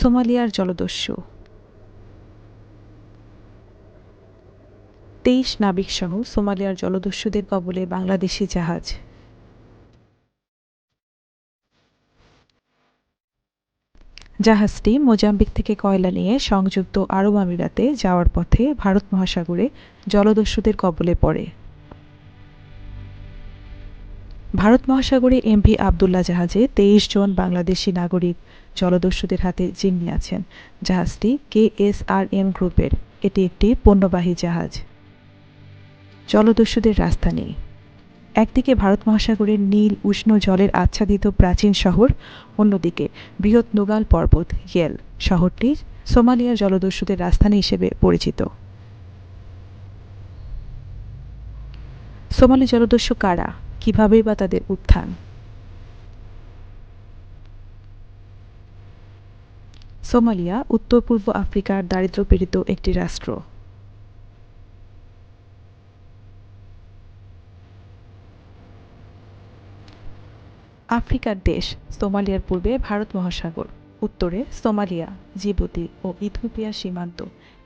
সোমালিয়ার জলদস্যু। তেইশ নাবিকসহ সোমালিয়ার জলদস্যুদের কবলে বাংলাদেশি জাহাজ। জাহাজটি মোজাম্বিক থেকে কয়লা নিয়ে সংযুক্ত আরব আমিরাতে যাওয়ার পথে ভারত মহাসাগরে জলদস্যুদের কবলে পড়ে। ভারত মহাসাগরে এমভি আবদুল্লাহ জাহাজে তেইশ জন বাংলাদেশি নাগরিক জলদস্যুদের হাতে জিম্মি আছেন। জাহাজটি কেএসআরএম গ্রুপের। এটি একটি পণ্যবাহী জাহাজ। জলদস্যুদের রাজধানী। একদিকে ভারত মহাসাগরের নীল, উষ্ণ জলের আচ্ছাদিত প্রাচীন শহর, অন্যদিকে বৃহৎ নোগাল পর্বত, ইয়েল। শহরটি সোমালিয়ার জলদস্যুদের রাজধানী হিসেবে পরিচিত। সোমালি জলদস্যু কারা? কীভাবেই বা তাদের উত্থান। সোমালিয়া, উত্তর পূর্ব আফ্রিকার দারিদ্র্যপীড়িত একটি রাষ্ট্র। আফ্রিকার দেশ সোমালিয়ার পূর্বে ভারত মহাসাগর, উত্তরে সোমালিয়া, জিবুতি ও ইথিওপিয়া সীমান্ত।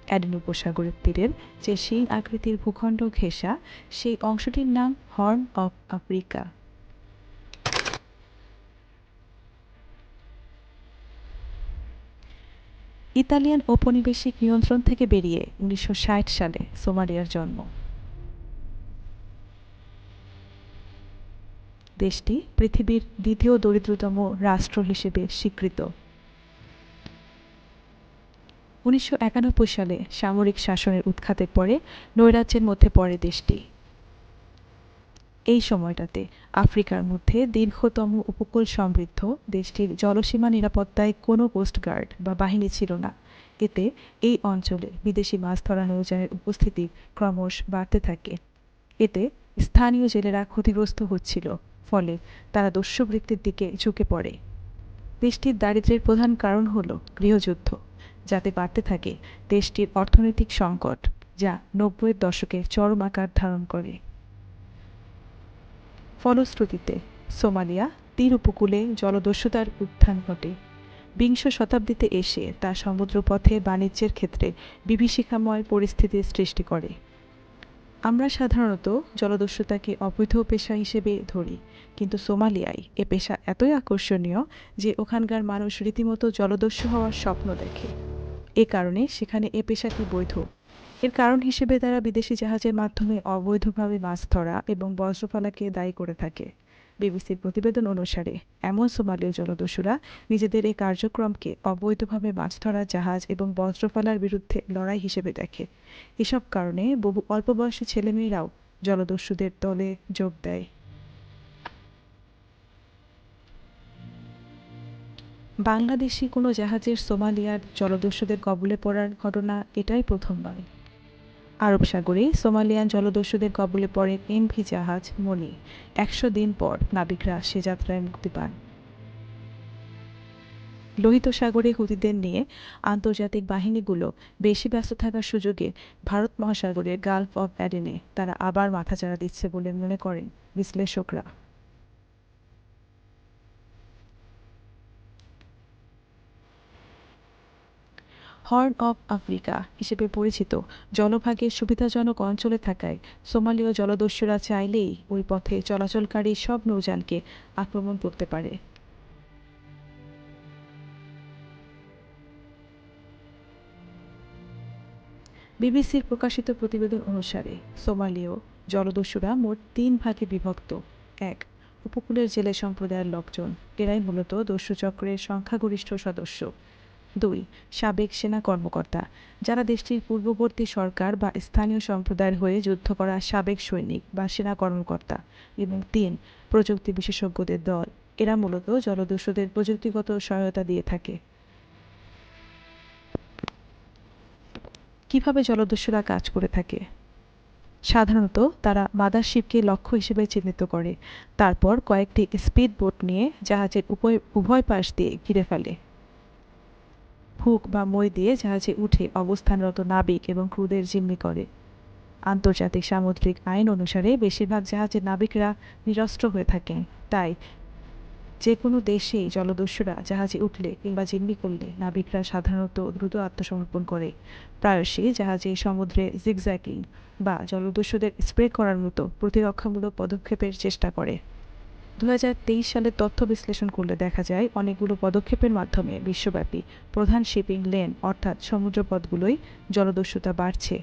অ্যাডেন উপসাগরের তীরের যে শিং আকৃতির ভূখণ্ড ঘেঁষা, সেই অংশটির নাম হর্ন অফ আফ্রিকা। ইতালিয়ান ঔপনিবেশিক নিয়ন্ত্রণ থেকে বেরিয়ে উনিশশো ষাট সালে সোমালিয়ার জন্ম। দেশটি পৃথিবীর দ্বিতীয় দরিদ্রতম রাষ্ট্র হিসেবে স্বীকৃত। উনিশশো একানব্বই সালে সামরিক শাসনের উৎখাতের পরে নৈরাজ্যের মধ্যে পড়ে দেশটি। এই সময়টাতে আফ্রিকার মধ্যে দীর্ঘতম উপকূল সমৃদ্ধ দেশটির জলসীমা নিরাপত্তায় কোনো কোস্টগার্ড বা বাহিনী ছিল না। এতে এই অঞ্চলে বিদেশি মাছ ধরা নৌযানের উপস্থিতি ক্রমশ বাড়তে থাকে। এতে স্থানীয় জেলেরা ক্ষতিগ্রস্ত হচ্ছিল, ফলে তারা দস্যুবৃত্তির দিকে ঝুঁকে পড়ে। দেশটির দারিদ্র্যের প্রধান কারণ হল গৃহযুদ্ধ। যাতে বাড়তে থাকে দেশটির অর্থনৈতিক সংকট, যা নব্বইয়ের দশকে চরম আকার ধারণ করে। ফলশ্রুতিতে, সোমালিয়া তীর উপকূলে জলদস্যুতার উত্থান ঘটে। বিংশ শতাব্দীতে এসে তা সমুদ্রপথে বাণিজ্যের ক্ষেত্রে বিভীষিকাময় পরিস্থিতির সৃষ্টি করে। আমরা সাধারণত জলদস্যুতাকে অবৈধ পেশা হিসেবে ধরি, কিন্তু সোমালিয়ায় এ পেশা এতই আকর্ষণীয় যে ওখানকার মানুষ রীতিমতো জলদস্যু হওয়ার স্বপ্ন দেখে। এ কারণে সেখানে এ পেশাটি বৈধ। এর কারণ হিসেবে তারা বিদেশি জাহাজের মাধ্যমে অবৈধভাবে মাছ ধরা এবং বজ্রফলাকে দায়ী করে থাকে। বিবিসির প্রতিবেদন অনুসারে, এমন সোমালীয় জলদস্যুরা নিজেদের এই কার্যক্রমকে অবৈধভাবে মাছ ধরা, জাহাজ এবং বজ্রফলার বিরুদ্ধে লড়াই হিসেবে দেখে। এসব কারণে বহু অল্প বয়সী ছেলেমেয়েরাও জলদস্যুদের দলে যোগ দেয়। বাংলাদেশি কোনো জাহাজের সোমালিয়ার জলদস্যুদের কবলে পড়ার ঘটনা এটাই প্রথম নয়। আরব সাগরে সোমালিয়ান জলদস্যুদের কবলে পড়ে এমভি জাহাজ মনি। একশো দিন পর নাবিকরা সে যাত্রায় মুক্তি পান। লোহিত সাগরে হুতিদের নিয়ে আন্তর্জাতিক বাহিনীগুলো বেশি ব্যস্ত থাকার সুযোগে ভারত মহাসাগরের গালফ অফ অ্যাডেনে তারা আবার মাথাচাড়া দিচ্ছে বলে মনে করেন বিশ্লেষকরা। হর্ন অফ আফ্রিকা হিসেবে পরিচিত। জলভাগের সুবিধাজনক অঞ্চলে থাকায় সোমালীয় জলদস্যুরা চাইলেই ওই পথে চলাচলকারী সব নৌযানকে আক্রমণ করতে পারে। বিবিসির প্রকাশিত প্রতিবেদন অনুসারে সোমালীয় জলদস্যুরা মোট তিন ভাগে বিভক্ত। এক, উপকূলের জেলে সম্প্রদায়ের লোকজন, এরাই মূলত দস্যু চক্রের সংখ্যাগরিষ্ঠ সদস্য। দুই, সাবেক সেনা কর্মকর্তা, যারা দেশটির পূর্ববর্তী সরকার বা স্থানীয় সম্প্রদায়ের হয়ে যুদ্ধ করা সাবেক সৈনিক বা সেনা কর্মকর্তা, এবং তিন, প্রযুক্তি বিশেষজ্ঞদের দল। এরা মূলত জলদস্যুদের প্রযুক্তিগত সহায়তা দিয়ে থাকে। কীভাবে জলদস্যুরা কাজ করে থাকে? সাধারণত তারা মাদারশিপকে লক্ষ্য হিসেবে চিহ্নিত করে। তারপর কয়েকটি স্পিড বোট নিয়ে জাহাজের উভয় উভয় পাশ দিয়ে ঘিরে ফেলে। হুক বা মই দিয়ে জাহাজে উঠে অবস্থানরত নাবিক এবং ক্রুদের জিম্মি করে। আন্তর্জাতিক সামুদ্রিক আইন অনুসারে বেশিরভাগ জাহাজের নাবিকরা নিরস্ত্র হয়ে থাকেন তাই যে কোনো দেশেই জলদস্যুরা জাহাজে উঠলে কিংবা জিম্মি করলে নাবিকরা সাধারণত দ্রুত আত্মসমর্পণ করে। প্রায়শই জাহাজে সমুদ্রে জিগজ্যাকিং বা জলদস্যুদের স্প্রে করার মতো প্রতিরক্ষামূলক পদক্ষেপের চেষ্টা করে। দুই হাজার তেইশ সালের তথ্য বিশ্লেষণ করলে দেখা যায় অনেকগুলো পদক্ষেপের মাধ্যমে বিশ্বব্যাপী প্রধান শিপিং লেন অর্থাৎ সমুদ্রপথগুলোই জলদস্যুতা বাড়ছে।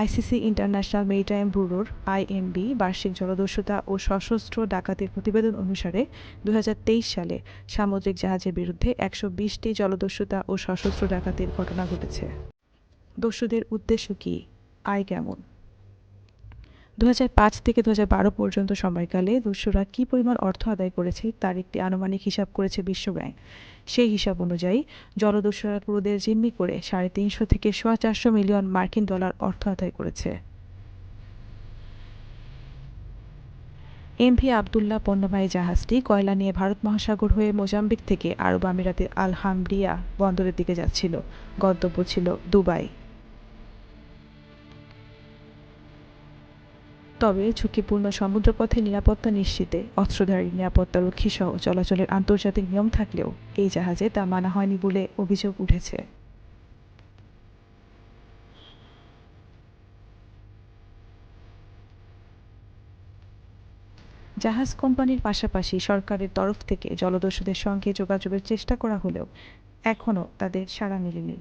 আইসিসি ইন্টারন্যাশনাল মেরিটাইম ব্যুরোর আইএমবি বার্ষিক জলদস্যুতা ও সশস্ত্র ডাকাতির প্রতিবেদন অনুসারে দু হাজার তেইশ সালে সামুদ্রিক জাহাজের বিরুদ্ধে একশো বিশটি জলদস্যুতা ও সশস্ত্র ডাকাতির ঘটনা ঘটেছে। দস্যুদের উদ্দেশ্য কী? আয় কেমন? দু হাজার পাঁচ থেকে দু হাজার বারো পর্যন্ত সময়কালে দস্যুরা কী পরিমাণ অর্থ আদায় করেছে তার একটি আনুমানিক হিসাব করেছে বিশ্বব্যাংক সেই হিসাব অনুযায়ী জলদস্যুরা ক্রুদের জিম্মি করে সাড়ে তিনশো থেকে সোয়া চারশো মিলিয়ন মার্কিন ডলার অর্থ আদায় করেছে। এমভি আবদুল্লাহ পণ্যবাহী জাহাজটি কয়লা নিয়ে ভারত মহাসাগর হয়ে মোজাম্বিক থেকে আরব আমিরাতের আলহামব্রিয়া বন্দরের দিকে যাচ্ছিল। গন্তব্য ছিল দুবাই। তবে ঝুঁকিপূর্ণ সমুদ্রপথে নিরাপত্তা নিশ্চিতে অস্ত্রধারী নিরাপত্তারক্ষী সহ চলাচলের আন্তর্জাতিক নিয়ম থাকলেও এই জাহাজে তা মানা হয়নি বলে অভিযোগ উঠেছে। জাহাজ কোম্পানির পাশাপাশি সরকারের তরফ থেকে জলদস্যুদের সঙ্গে যোগাযোগের চেষ্টা করা হলেও এখনও তাদের সাড়া মেলেনি।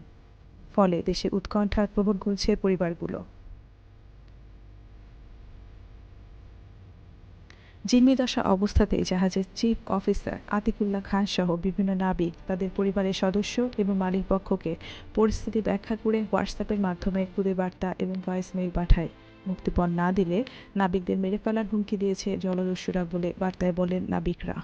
ফলে দেশে উৎকণ্ঠার প্রবণ করছে পরিবারগুলো। জিম্মি দশা অবস্থাতেই জাহাজের চিফ অফিসার আতিকুল্লাহ খান সহ বিভিন্ন নাবিক তাদের পরিবারের সদস্য এবং মালিক পক্ষকে পরিস্থিতি ব্যাখ্যা করে হোয়াটসঅ্যাপের মাধ্যমে খুদে বার্তা এবং ভয়েসমেইল পাঠায়। মুক্তিপণ না দিলে নাবিকদের মেরে ফেলার হুমকি দিয়েছে জলদস্যুরা বলে বার্তায় বলেন নাবিকরা।